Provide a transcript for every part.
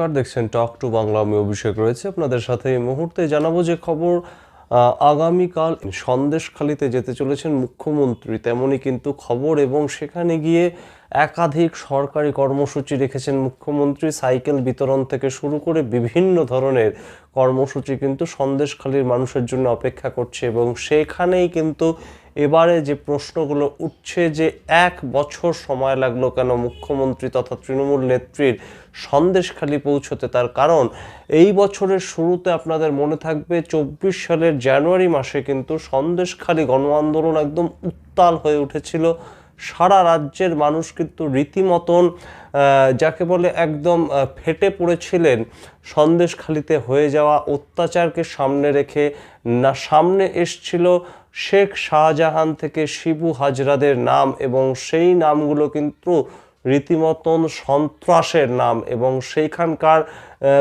নমস্কার, দেখছেন টক টু বাংলা আমি অভিষেক রয়েছে আপনাদের সাথে এই মুহূর্তে জানাব যে খবর আগামীকাল সন্দেশখালিতে যেতে চলেছেন মুখ্যমন্ত্রী। তেমনই কিন্তু খবর এবং সেখানে গিয়ে একাধিক সরকারি কর্মসূচি রেখেছেন মুখ্যমন্ত্রী। সাইকেল বিতরণ থেকে শুরু করে বিভিন্ন ধরনের কর্মসূচি কিন্তু সন্দেশখালির মানুষের জন্য অপেক্ষা করছে এবং সেখানেই কিন্তু এবারে যে প্রশ্নগুলো উঠছে যে এক বছর সময় লাগল কেন মুখ্যমন্ত্রী তথা তৃণমূল নেত্রীর সন্দেশখালি পৌঁছতে তার কারণ? এই বছরের শুরুতে আপনাদের মনে থাকবে চব্বিশ সালের জানুয়ারি মাসে কিন্তু সন্দেশখালি গণ আন্দোলন একদম উত্তাল হয়ে উঠেছিল। সারা রাজ্যের মানুষ কিন্তু রীতিমতন যাকে বলে একদম ফেটে পড়েছিলেন, সন্দেশখালিতে হয়ে যাওয়া অত্যাচারকে সামনে রেখে। না, সামনে এসছিল শেখ শাহজাহান থেকে শিবু হাজরাদের নাম এবং সেই নামগুলো কিন্তু রীতিমতন সন্ত্রাসের নাম এবং সেইখানকার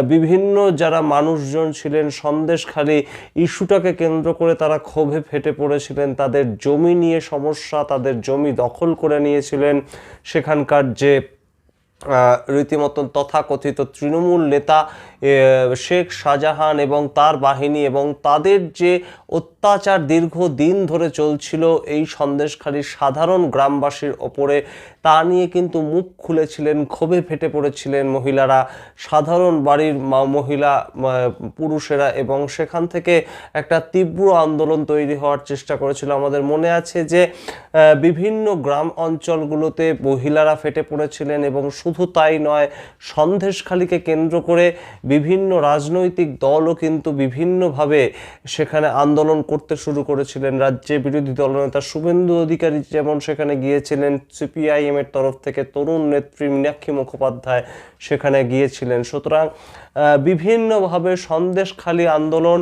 বিভিন্ন যারা মানুষজন ছিলেন সন্দেশখালী ইস্যুটাকে কেন্দ্র করে তারা ক্ষোভে ফেটে পড়েছিলেন, তাদের জমি নিয়ে সমস্যা, তাদের জমি দখল করে নিয়েছিলেন সেখানকার যে রীতিমতন তথাকথিত তৃণমূল নেতা শেখ শাহজাহান এবং তার বাহিনী এবং তাদের যে অত্যাচার দীর্ঘদিন ধরে চলছিল এই সন্দেশখালীর সাধারণ গ্রামবাসীর ওপরে, তা নিয়ে কিন্তু মুখ খুলেছিলেন, ক্ষোভে ফেটে পড়েছিলেন মহিলারা। সাধারণ বাড়ির মহিলা পুরুষেরা এবং সেখান থেকে একটা তীব্র আন্দোলন তৈরি হওয়ার চেষ্টা করেছিল। আমাদের মনে আছে যে বিভিন্ন গ্রাম অঞ্চলগুলোতে মহিলারা ফেটে পড়েছিলেন এবং শুধু তাই নয়, সন্দেশখালীকে কেন্দ্র করে বিভিন্ন রাজনৈতিক দলও কিন্তু বিভিন্নভাবে সেখানে আন্দোলন করতে শুরু করেছিলেন। রাজ্যে বিরোধী দলনেতা শুভেন্দু অধিকারী যেমন সেখানে গিয়েছিলেন সিপিআইএম এর তরফ থেকে তরুণ নেত্রী মীনাক্ষী মুখোপাধ্যায় সেখানে গিয়েছিলেন। সুতরাং বিভিন্নভাবে সন্দেশখালী আন্দোলন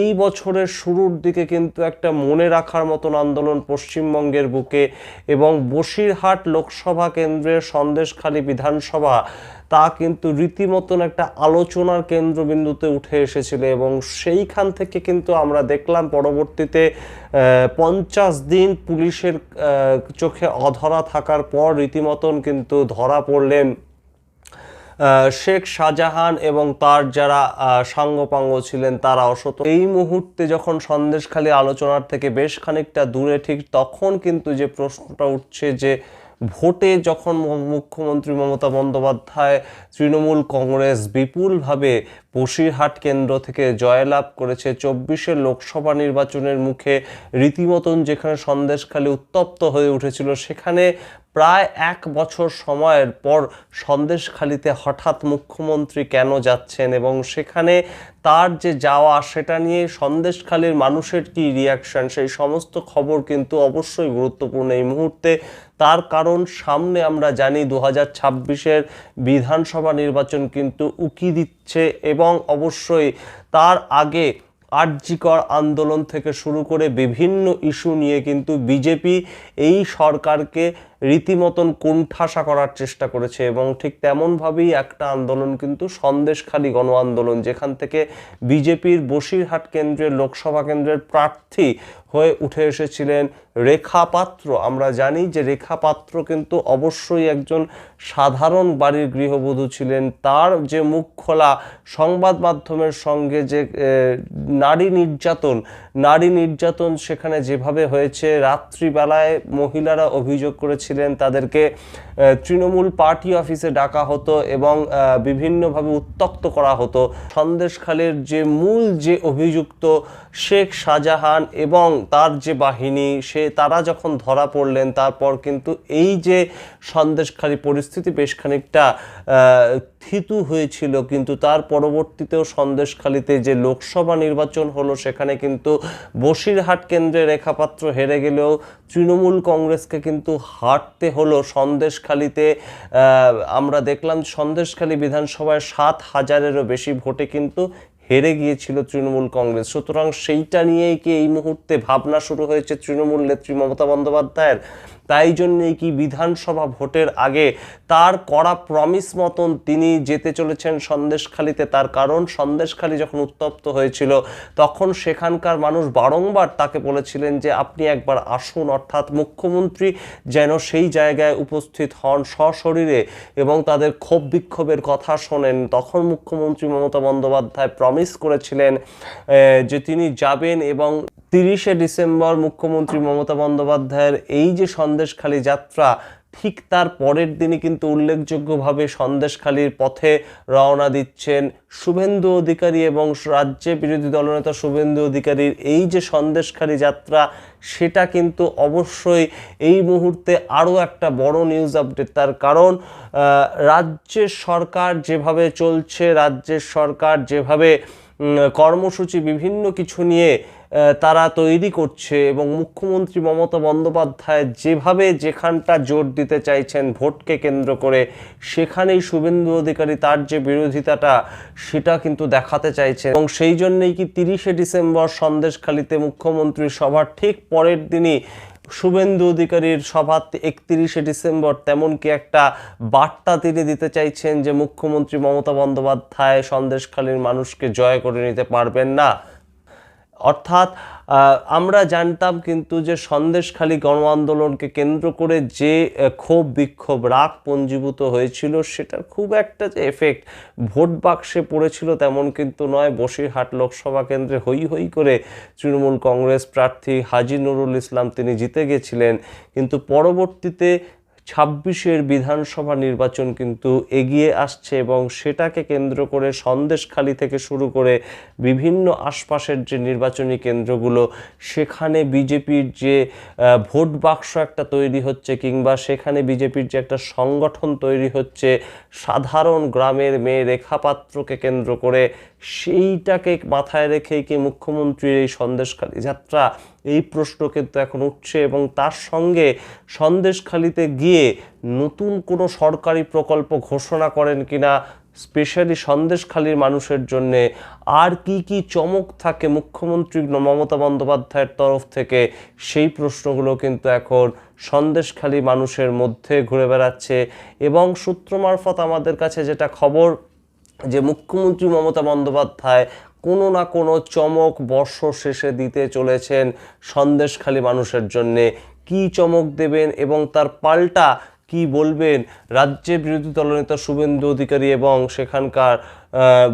এই বছরের শুরুর দিকে কিন্তু একটা মনে রাখার মতন আন্দোলন পশ্চিমবঙ্গের বুকে এবং বসিরহাট লোকসভা কেন্দ্রের সন্দেশখালী বিধানসভা, তা কিন্তু রীতিমতন একটা আলোচনার কেন্দ্রবিন্দুতে উঠে এসেছিল এবং সেইখান থেকে কিন্তু আমরা দেখলাম পরবর্তীতে পঞ্চাশ দিন পুলিশের চোখে অধরা থাকার পর রীতিমতন কিন্তু ধরা পড়লেন শেখ শাহজাহান এবং তার যারা সাঙ্গপাঙ্গ ছিলেন তারা অসত। এই মুহূর্তে যখন সন্দেশখালী আলোচনার থেকে বেশ খানিকটা দূরে, ঠিক তখন কিন্তু যে প্রশ্নটা উঠছে যে ভোটে যখন মুখ্যমন্ত্রী মমতা বন্দ্যোপাধ্যায় তৃণমূল কংগ্রেস বিপুলভাবে বসিরহাট কেন্দ্র থেকে জয়লাভ করেছে চব্বিশের লোকসভা নির্বাচনের মুখে রীতিমতন যেখানে সন্দেশখালী উত্তপ্ত হয়ে উঠেছিল, সেখানে প্রায় এক বছর সময়ের পর সন্দেশখালীতে হঠাৎ মুখ্যমন্ত্রী কেন যাচ্ছেন এবং সেখানে তার যে যাওয়া সেটা নিয়ে সন্দেশখালীর মানুষের কি রিয়াকশান সেই সমস্ত খবর কিন্তু অবশ্যই গুরুত্বপূর্ণ এই মুহূর্তে। তার কারণ সামনে আমরা জানি, দু হাজার বিধানসভা নির্বাচন কিন্তু উকি দিচ্ছে এবং অবশ্যই তার আগে আর্যিকর আন্দোলন থেকে শুরু করে বিভিন্ন ইস্যু নিয়ে কিন্তু বিজেপি এই সরকারকে রীতিমতন কোণঠাসা করার চেষ্টা করেছে এবং ঠিক তেমনভাবেই একটা আন্দোলন কিন্তু সন্দেশখালী গণ আন্দোলন যেখান থেকে বিজেপির বসিরহাট কেন্দ্রের লোকসভা কেন্দ্রের প্রার্থী হয়ে উঠে এসেছিলেন রেখা পাত্র। আমরা জানি যে রেখা পাত্র কিন্তু অবশ্যই একজন সাধারণ বাড়ির গৃহবধূ ছিলেন। তার যে মুখ খোলা সংবাদ মাধ্যমের সঙ্গে যে নারী নির্যাতন নারী নির্যাতন সেখানে যেভাবে হয়েছে, রাত্রিবেলায় মহিলারা অভিযোগ করেছিলেন তাদেরকে তৃণমূল পার্টি অফিসে ডাকা হতো এবং বিভিন্নভাবে উত্তক্ত করা হতো। সন্দেশখালের যে মূল যে অভিযুক্ত শেখ শাহজাহান এবং তার যে বাহিনী, সে, তারা যখন ধরা পড়লেন, তারপর কিন্তু এই যে সন্দেশখালী পরিস্থিতি বেশ খানিকটা থিতু হয়েছিল। কিন্তু তার পরবর্তীতেও সন্দেশখালীতে যে লোকসভা নির্বাচন হলো, সেখানে কিন্তু বসিরহাট কেন্দ্রে রেখাপাত্র হেরে গেলেও তৃণমূল কংগ্রেসকে কিন্তু হারতে হলো। সন্দেশখালিতে আমরা দেখলাম সন্দেশখালী বিধানসভায় সাত হাজারেরও বেশি ভোটে কিন্তু হেরে গিয়েছিল তৃণমূল কংগ্রেস। সুতরাং সেইটা নিয়েই কি এই মুহূর্তে ভাবনা শুরু হয়েছে তৃণমূল নেত্রী মমতা বন্দ্যোপাধ্যায়ের? তাই জন্যই কি বিধানসভা ভোটের আগে তার করা প্রমিস মতন তিনি যেতে চলেছেন সন্দেশখালিতে? তার কারণ সন্দেশখালি যখন উত্তপ্ত হয়েছিল, তখন সেখানকার মানুষ বারংবার তাকে বলেছিলেন যে আপনি একবার আসুন, অর্থাৎ মুখ্যমন্ত্রী যেন সেই জায়গায় উপস্থিত হন সশরীরে এবং তাদের ক্ষোভ বিক্ষোভের কথা শোনেন। তখন মুখ্যমন্ত্রী মমতা বন্দ্যোপাধ্যায় প্রমিস করেছিলেন যে তিনি যাবেন এবং তিরিশে ডিসেম্বর মুখ্যমন্ত্রী মমতা বন্দ্যোপাধ্যায়ের এই যে সন্দেশখালী যাত্রা, ঠিক তার পরের দিনই কিন্তু উল্লেখযোগ্যভাবে সন্দেশখালীর পথে রওনা দিচ্ছেন শুভেন্দু অধিকারী এবং রাজ্যে বিরোধী দলনেতা শুভেন্দু অধিকারীর এই যে সন্দেশখালী যাত্রা, সেটা কিন্তু অবশ্যই এই মুহূর্তে আরও একটা বড় নিউজ আপডেট তার কারণ রাজ্যের সরকার যেভাবে চলছে, রাজ্যের সরকার যেভাবে কর্মসূচি বিভিন্ন কিছু নিয়ে তারা তৈরি করছে এবং মুখ্যমন্ত্রী মমতা বন্দ্যোপাধ্যায় যেভাবে যেখানটা জোর দিতে চাইছেন ভোটকে কেন্দ্র করে, সেখানেই শুভেন্দু অধিকারী তার যে বিরোধিতাটা, সেটা কিন্তু দেখাতে চাইছে এবং সেই জন্যই কি তিরিশে ডিসেম্বর সন্দেশখালিতে মুখ্যমন্ত্রী সভার ঠিক পরের দিনই শুভেন্দু অধিকারীর সভা একত্রিশে ডিসেম্বর, তেমন কি একটা বার্তা তিনি দিতে চাইছেন যে মুখ্যমন্ত্রী মমতা বন্দ্যোপাধ্যায় সন্দেশখালীর মানুষকে জয় করে নিতে পারবেন না? অর্থাৎ আমরা জানতাম কিন্তু যে সন্দেশখালী গণ আন্দোলনকে কেন্দ্র করে যে ক্ষোভ বিক্ষোভ, রাগ পঞ্জীভূত হয়েছিল সেটার খুব একটা যে এফেক্ট ভোট বাক্সে পড়েছিল তেমন কিন্তু নয়। বসিরহাট লোকসভা কেন্দ্রে হই হই করে তৃণমূল কংগ্রেস প্রার্থী হাজি নুরুল ইসলাম তিনি জিতে গেছিলেন। কিন্তু পরবর্তীতে ছাব্বিশের বিধানসভা নির্বাচন কিন্তু এগিয়ে আসছে এবং সেটাকে কেন্দ্র করে সন্দেশখালি থেকে শুরু করে বিভিন্ন আশপাশের যে নির্বাচনী কেন্দ্রগুলো, সেখানে বিজেপির যে ভোট বাক্স একটা তৈরি হচ্ছে কিংবা সেখানে বিজেপির যে একটা সংগঠন তৈরি হচ্ছে, সাধারণ গ্রামের মেয়ে রেখাপাত্রকে কেন্দ্র করে সেইটাকে মাথায় রেখেই কি মুখ্যমন্ত্রীর এই সন্দেশখালী যাত্রা এই প্রশ্ন কিন্তু এখন উঠছে এবং তার সঙ্গে সন্দেশখালিতে গিয়ে নতুন কোনো সরকারি প্রকল্প ঘোষণা করেন কিনা, স্পেশালি সন্দেশখালীর মানুষের জন্য, আর কি কি চমক থাকে মুখ্যমন্ত্রী মমতা বন্দ্যোপাধ্যায়ের তরফ থেকে, সেই প্রশ্নগুলো কিন্তু এখন সন্দেশখালী মানুষের মধ্যে ঘুরে বেড়াচ্ছে। এবং সূত্র মারফত আমাদের কাছে যেটা খবর, যে মুখ্যমন্ত্রী মমতা বন্দ্যোপাধ্যায় কোনো না কোনো চমক বর্ষ শেষে দিতে চলেছেন সন্দেশখালী মানুষের জন্যে। কি চমক দেবেন এবং তার পাল্টা কি বলবেন? রাজ্যে বিরোধী দলনেতা শুভেন্দু অধিকারী এবং সেখানকার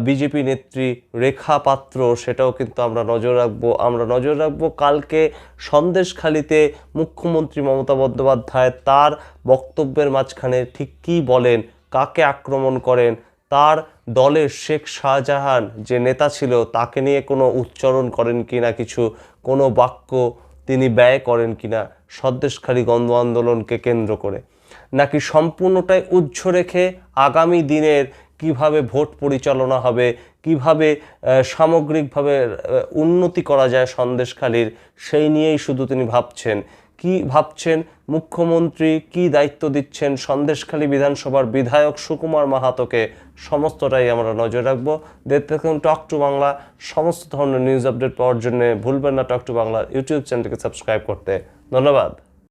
বিজেপি নেত্রী রেখা পাত্র, সেটাও কিন্তু আমরা নজর রাখব। আমরা নজর রাখব কালকে সন্দেশখালিতে মুখ্যমন্ত্রী মমতা বন্দ্যোপাধ্যায় তার বক্তব্যের মাঝখানে ঠিক কী বলেন, কাকে আক্রমণ করেন তার দলের শেখ শাহজাহান যে নেতা ছিল, তাকে নিয়ে কোনো উচ্চারণ করেন কি না, কিছু কোনো বাক্য তিনি ব্যয় করেন কিনা সন্দেশখালী গণ আন্দোলনকে কেন্দ্র করে। নাকি সম্পূর্ণটাই উজ্জ্ব রেখে আগামী দিনের কীভাবে ভোট পরিচালনা হবে, কীভাবে সামগ্রিকভাবে উন্নতি করা যায় সন্দেশখালীর, সেই নিয়েই শুধু তিনি ভাবছেন। কি ভাবছেন? মুখ্যমন্ত্রী কি দায়িত্ব দিচ্ছেন? সন্দেশখালী বিধানসভার বিধায়ক সুকুমার মাহাতোকে সমস্তটাই আমরা নজর রাখব। দেখতে থাকুন টক টু বাংলা, সমস্ত ধরনের নিউজ আপডেট পাওয়ার জন্য ভুলবেন না টক টু বাংলা ইউটিউব চ্যানেলকে সাবস্ক্রাইব করতে। ধন্যবাদ।